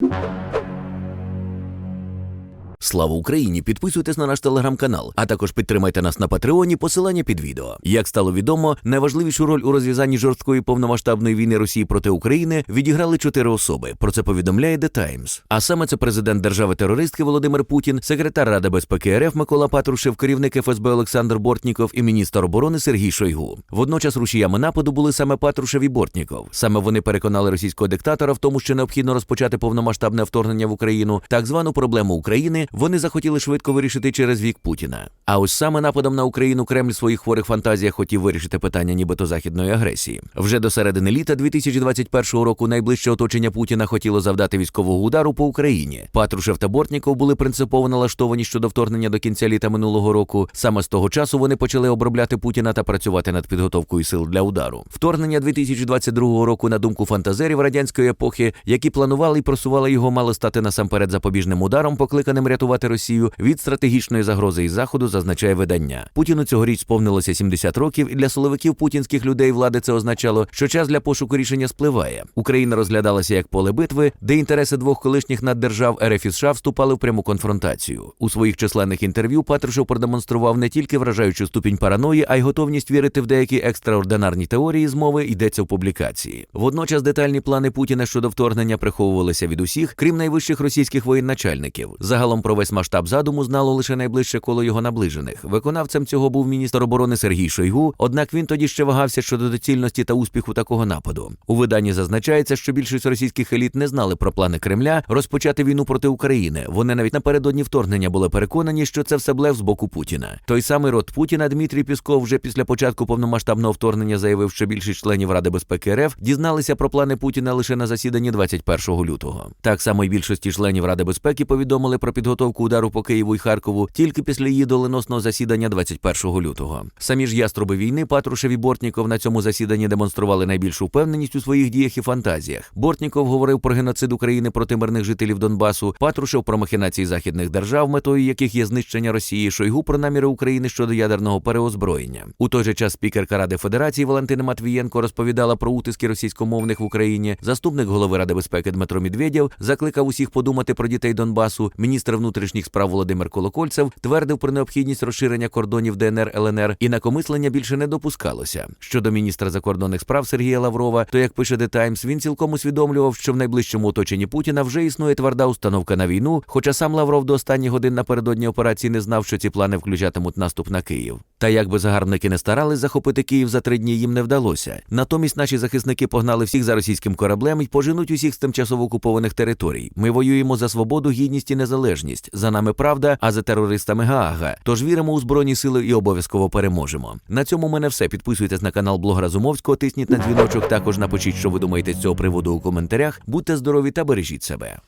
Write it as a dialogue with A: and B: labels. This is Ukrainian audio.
A: you. Слава Україні! Підписуйтесь на наш телеграм-канал, а також підтримайте нас на Патреоні. Посилання під відео. Як стало відомо, найважливішу роль у розв'язанні жорсткої повномасштабної війни Росії проти України відіграли чотири особи. Про це повідомляє The Times. А саме це президент держави-терористки Володимир Путін, секретар Ради безпеки РФ Микола Патрушев, керівник ФСБ Олександр Бортніков і міністр оборони Сергій Шойгу. Водночас рушіями нападу були саме Патрушев і Бортніков. Саме вони переконали російського диктатора в тому, що необхідно розпочати повномасштабне вторгнення в Україну. Так звану проблему України вони захотіли швидко вирішити через вік Путіна. А ось саме нападом на Україну Кремль своїх хворих фантазіях хотів вирішити питання, нібито західної агресії. Вже до середини літа 2021 року найближче оточення Путіна хотіло завдати військового удару по Україні. Патрушев та Бортніков були принципово налаштовані щодо вторгнення до кінця літа минулого року. Саме з того часу вони почали обробляти Путіна та працювати над підготовкою сил для удару. Вторгнення 2022 року, на думку фантазерів радянської епохи, які планували і просували його, мало стати насамперед запобіжним ударом, покликаним рятувати Росію від стратегічної загрози із заходу, зазначає видання. Путіну цьогоріч сповнилося 70 років, і для силовиків путінських людей влади це означало, що час для пошуку рішення спливає. Україна розглядалася як поле битви, де інтереси двох колишніх наддержав РФ і США вступали в пряму конфронтацію. У своїх численних інтерв'ю Патрушев продемонстрував не тільки вражаючу ступінь параної, а й готовність вірити в деякі екстраординарні теорії змови йдеться в публікації. Водночас детальні плани Путіна щодо вторгнення приховувалися від усіх, крім найвищих російських воєначальників. Загалом про весь масштаб задуму знало лише найближче коло його наближених. Виконавцем цього був міністр оборони Сергій Шойгу. Однак він тоді ще вагався щодо доцільності та успіху такого нападу. У виданні зазначається, що більшість російських еліт не знали про плани Кремля розпочати війну проти України. Вони навіть напередодні вторгнення були переконані, що це все блеф з боку Путіна. Той самий рот Путіна Дмитрій Пісков вже після початку повномасштабного вторгнення заявив, що більшість членів Ради безпеки РФ дізналися про плани Путіна лише на засіданні 21 лютого. Так само й більшості членів Ради безпеки повідомили про підготовку удару по Києву і Харкову тільки після її доленосного засідання 21 лютого. Самі ж яструби війни Патрушев і Бортніков на цьому засіданні демонстрували найбільшу впевненість у своїх діях і фантазіях. Бортніков говорив про геноцид України проти мирних жителів Донбасу, Патрушев про махінації західних держав, метою яких є знищення Росії, Шойгу про наміри України щодо ядерного переозброєння. У той же час спікерка Ради Федерації Валентина Матвієнко розповідала про утиски російськомовних в Україні. Заступник голови Ради безпеки Дмитро Медведєв закликав усіх подумати про дітей Донбасу. Міністр внутрішніх справ Володимир Колокольцев твердив про необхідність розширення кордонів ДНР ЛНР і накомислення більше не допускалося. Щодо міністра закордонних справ Сергія Лаврова, то як пише The Times, він цілком усвідомлював, що в найближчому оточенні Путіна вже існує тверда установка на війну. Хоча сам Лавров до останніх годин напередодні операції не знав, що ці плани включатимуть наступ на Київ. Та як би загарбники не старались захопити Київ за три дні, їм не вдалося. Натомість наші захисники погнали всіх за російським кораблем і поженуть усіх з тимчасово окупованих територій. Ми воюємо за свободу, гідність і незалежність. За нами правда, а за терористами Гаага. Тож віримо у збройні сили і обов'язково переможемо. На цьому у мене все. Підписуйтесь на канал блогера Зумовського, тисніть на дзвіночок. Також напишіть, що ви думаєте з цього приводу у коментарях. Будьте здорові та бережіть себе.